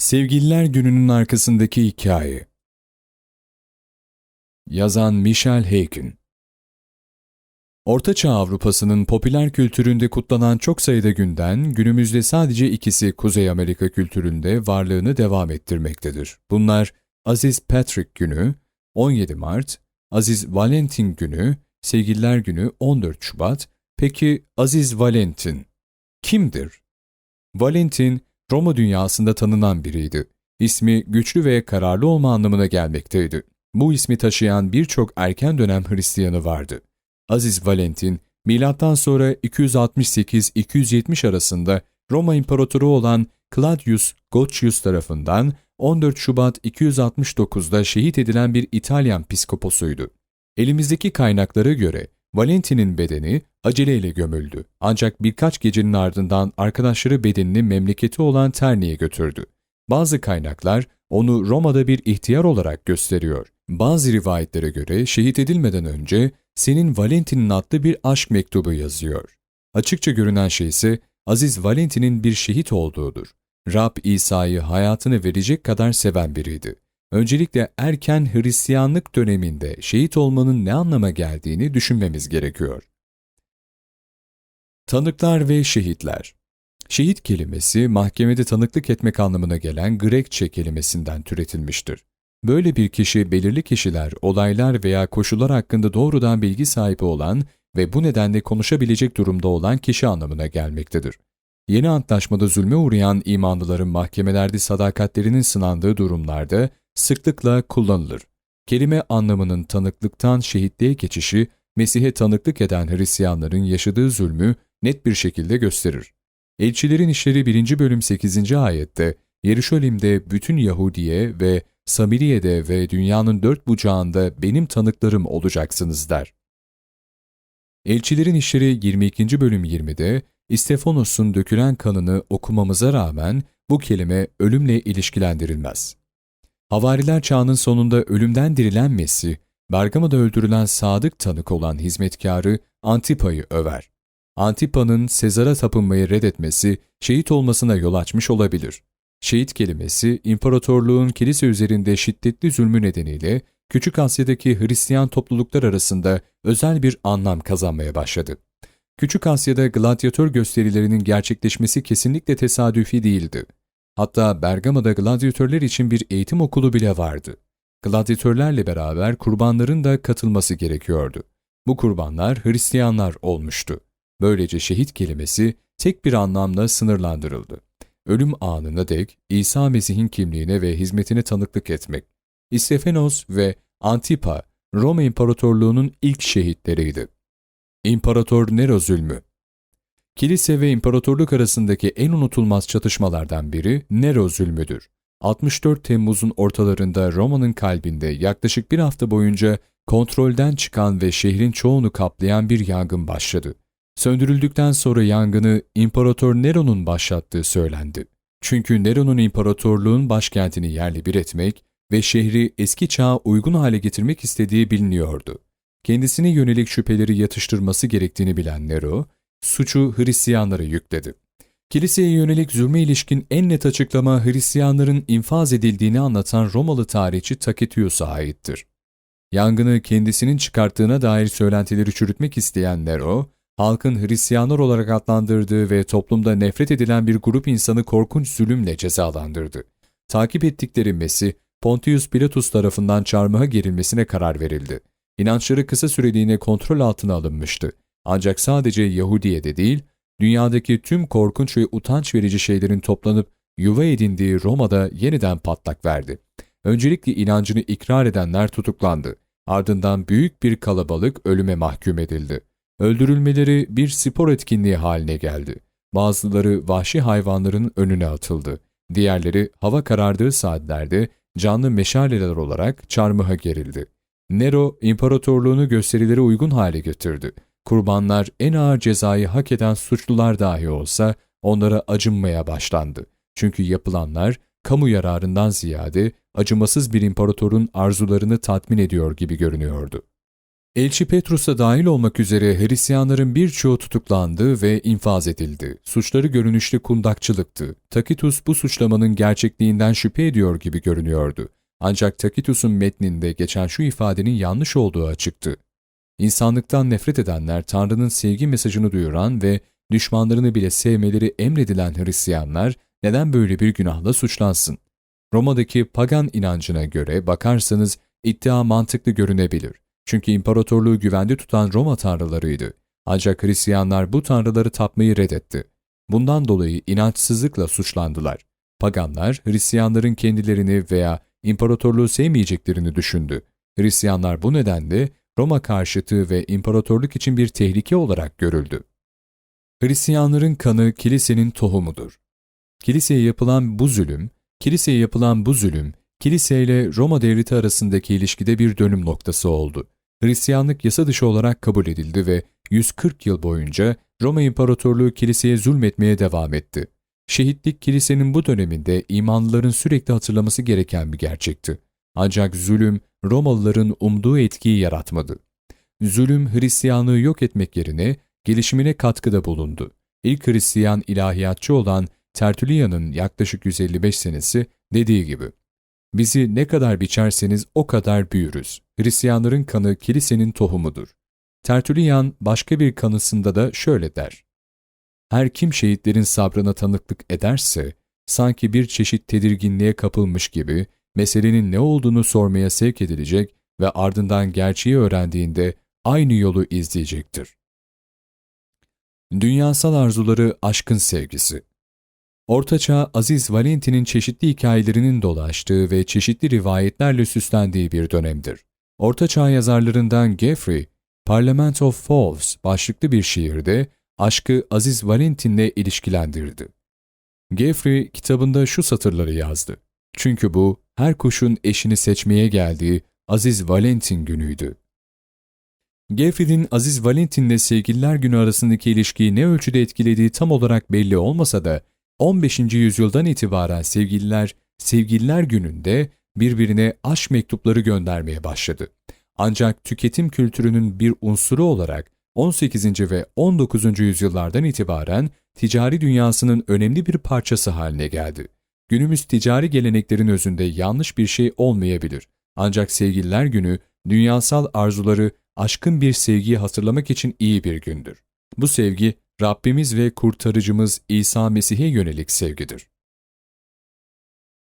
Sevgililer Günü'nün arkasındaki hikaye. Yazan Michel Haykin Ortaçağ Avrupa'sının popüler kültüründe kutlanan çok sayıda günden, günümüzde sadece ikisi Kuzey Amerika kültüründe varlığını devam ettirmektedir. Bunlar Aziz Patrick Günü, 17 Mart, Aziz Valentin Günü, Sevgililer Günü 14 Şubat. Peki Aziz Valentin kimdir? Valentin, Roma dünyasında tanınan biriydi. İsmi güçlü ve kararlı olma anlamına gelmekteydi. Bu ismi taşıyan birçok erken dönem Hristiyanı vardı. Aziz Valentin, milattan sonra 268-270 arasında Roma İmparatoru olan Claudius Gocius tarafından 14 Şubat 269'da şehit edilen bir İtalyan piskoposuydu. Elimizdeki kaynaklara göre Valentin'in bedeni aceleyle gömüldü. Ancak birkaç gecenin ardından arkadaşları bedenini memleketi olan Terni'ye götürdü. Bazı kaynaklar onu Roma'da bir ihtiyar olarak gösteriyor. Bazı rivayetlere göre şehit edilmeden önce senin Valentin'in adlı bir aşk mektubu yazıyor. Açıkça görünen şey ise Aziz Valentin'in bir şehit olduğudur. Rab İsa'yı hayatını verecek kadar seven biriydi. Öncelikle erken Hristiyanlık döneminde şehit olmanın ne anlama geldiğini düşünmemiz gerekiyor. Tanıklar ve şehitler Şehit kelimesi mahkemede tanıklık etmek anlamına gelen Grekçe kelimesinden türetilmiştir. Böyle bir kişi belirli kişiler, olaylar veya koşullar hakkında doğrudan bilgi sahibi olan ve bu nedenle konuşabilecek durumda olan kişi anlamına gelmektedir. Yeni antlaşmada zulme uğrayan imanlıların mahkemelerde sadakatlerinin sınandığı durumlarda sıklıkla kullanılır. Kelime anlamının tanıklıktan şehitliğe geçişi, Mesih'e tanıklık eden Hristiyanların yaşadığı zulmü net bir şekilde gösterir. Elçilerin İşleri 1. bölüm 8. ayette, Yeruşalim'de bütün Yahudiye ve Samiriye'de ve dünyanın dört bucağında benim tanıklarım olacaksınız der. Elçilerin İşleri 22. bölüm 20'de, İstefanos'un dökülen kanını okumamıza rağmen bu kelime ölümle ilişkilendirilmez. Havariler çağının sonunda ölümden dirilen Mesih, Bergama'da öldürülen sadık tanık olan hizmetkarı Antipa'yı över. Antipa'nın Sezar'a tapınmayı reddetmesi şehit olmasına yol açmış olabilir. Şehit kelimesi, imparatorluğun kilise üzerinde şiddetli zulmü nedeniyle Küçük Asya'daki Hristiyan topluluklar arasında özel bir anlam kazanmaya başladı. Küçük Asya'da gladyatör gösterilerinin gerçekleşmesi kesinlikle tesadüfi değildi. Hatta Bergama'da gladyatörler için bir eğitim okulu bile vardı. Gladyatörlerle beraber kurbanların da katılması gerekiyordu. Bu kurbanlar Hristiyanlar olmuştu. Böylece şehit kelimesi tek bir anlamla sınırlandırıldı. Ölüm anına dek İsa Mesih'in kimliğine ve hizmetine tanıklık etmek. İstefenos ve Antipa, Roma İmparatorluğu'nun ilk şehitleriydi. İmparator Nero zulmü Kilise ve imparatorluk arasındaki en unutulmaz çatışmalardan biri Nero zulmüdür. 64 Temmuz'un ortalarında Roma'nın kalbinde yaklaşık bir hafta boyunca kontrolden çıkan ve şehrin çoğunu kaplayan bir yangın başladı. Söndürüldükten sonra yangını İmparator Nero'nun başlattığı söylendi. Çünkü Nero'nun imparatorluğun başkentini yerli bir etmek ve şehri eski çağa uygun hale getirmek istediği biliniyordu. Kendisine yönelik şüpheleri yatıştırması gerektiğini bilen Nero, suçu Hristiyanlara yükledi. Kiliseye yönelik zulme ilişkin en net açıklama Hristiyanların infaz edildiğini anlatan Romalı tarihçi Taketius'a aittir. Yangını kendisinin çıkarttığına dair söylentileri çürütmek isteyen Nero, halkın Hristiyanlar olarak adlandırdığı ve toplumda nefret edilen bir grup insanı korkunç zulümle cezalandırdı. Takip ettikleri Mesih, Pontius Pilatus tarafından çarmıha gerilmesine karar verildi. İnançları kısa süreliğine kontrol altına alınmıştı. Ancak sadece Yahudiye'de değil, dünyadaki tüm korkunç ve utanç verici şeylerin toplanıp yuva edindiği Roma'da yeniden patlak verdi. Öncelikle inancını ikrar edenler tutuklandı. Ardından büyük bir kalabalık ölüme mahkum edildi. Öldürülmeleri bir spor etkinliği haline geldi. Bazıları vahşi hayvanların önüne atıldı. Diğerleri hava karardığı saatlerde canlı meşaleler olarak çarmıha gerildi. Nero, imparatorluğunu gösterilere uygun hale getirdi. Kurbanlar en ağır cezayı hak eden suçlular dahi olsa onlara acınmaya başlandı. Çünkü yapılanlar kamu yararından ziyade acımasız bir imparatorun arzularını tatmin ediyor gibi görünüyordu. Elçi Petrus'a dahil olmak üzere Hristiyanların birçoğu tutuklandı ve infaz edildi. Suçları görünüşte kundakçılıktı. Takitus bu suçlamanın gerçekliğinden şüphe ediyor gibi görünüyordu. Ancak Takitus'un metninde geçen şu ifadenin yanlış olduğu açıktı. İnsanlıktan nefret edenler Tanrı'nın sevgi mesajını duyuran ve düşmanlarını bile sevmeleri emredilen Hristiyanlar neden böyle bir günahla suçlansın? Roma'daki pagan inancına göre bakarsanız iddia mantıklı görünebilir. Çünkü imparatorluğu güvende tutan Roma tanrılarıydı. Ancak Hristiyanlar bu tanrıları tapmayı reddetti. Bundan dolayı inançsızlıkla suçlandılar. Paganlar Hristiyanların kendilerini veya imparatorluğu sevmeyeceklerini düşündü. Hristiyanlar bu nedenle Roma karşıtı ve imparatorluk için bir tehlike olarak görüldü. Hristiyanların kanı kilisenin tohumudur. Kiliseye yapılan bu zulüm, kiliseye yapılan bu zulüm, kiliseyle Roma devleti arasındaki ilişkide bir dönüm noktası oldu. Hristiyanlık yasa dışı olarak kabul edildi ve 140 yıl boyunca Roma İmparatorluğu kiliseye zulmetmeye devam etti. Şehitlik kilisenin bu döneminde imanlıların sürekli hatırlaması gereken bir gerçekti. Ancak zulüm Romalıların umduğu etkiyi yaratmadı. Zulüm Hristiyanlığı yok etmek yerine gelişimine katkıda bulundu. İlk Hristiyan ilahiyatçı olan Tertullian'ın yaklaşık 155 senesi dediği gibi, Bizi ne kadar biçerseniz o kadar büyürüz. Hristiyanların kanı kilisenin tohumudur. Tertullian başka bir kanısında da şöyle der. Her kim şehitlerin sabrına tanıklık ederse, sanki bir çeşit tedirginliğe kapılmış gibi meselenin ne olduğunu sormaya sevk edilecek ve ardından gerçeği öğrendiğinde aynı yolu izleyecektir. Dünyasal arzuları aşkın sevgisi Ortaçağ, Aziz Valentin'in çeşitli hikayelerinin dolaştığı ve çeşitli rivayetlerle süslendiği bir dönemdir. Ortaçağ yazarlarından Geoffrey, Parliament of Fowls başlıklı bir şiirde aşkı Aziz Valentin'le ilişkilendirdi. Geoffrey kitabında şu satırları yazdı. Çünkü bu, her kuşun eşini seçmeye geldiği Aziz Valentin günüydü. Geoffrey'nin Aziz Valentin'le sevgililer günü arasındaki ilişkiyi ne ölçüde etkilediği tam olarak belli olmasa da 15. yüzyıldan itibaren sevgililer, sevgililer gününde birbirine aşk mektupları göndermeye başladı. Ancak tüketim kültürünün bir unsuru olarak 18. ve 19. yüzyıllardan itibaren ticari dünyasının önemli bir parçası haline geldi. Günümüz ticari geleneklerin özünde yanlış bir şey olmayabilir. Ancak sevgililer günü dünyasal arzuları aşkın bir sevgiyi hatırlamak için iyi bir gündür. Bu sevgi Rabbimiz ve kurtarıcımız İsa Mesih'e yönelik sevgidir.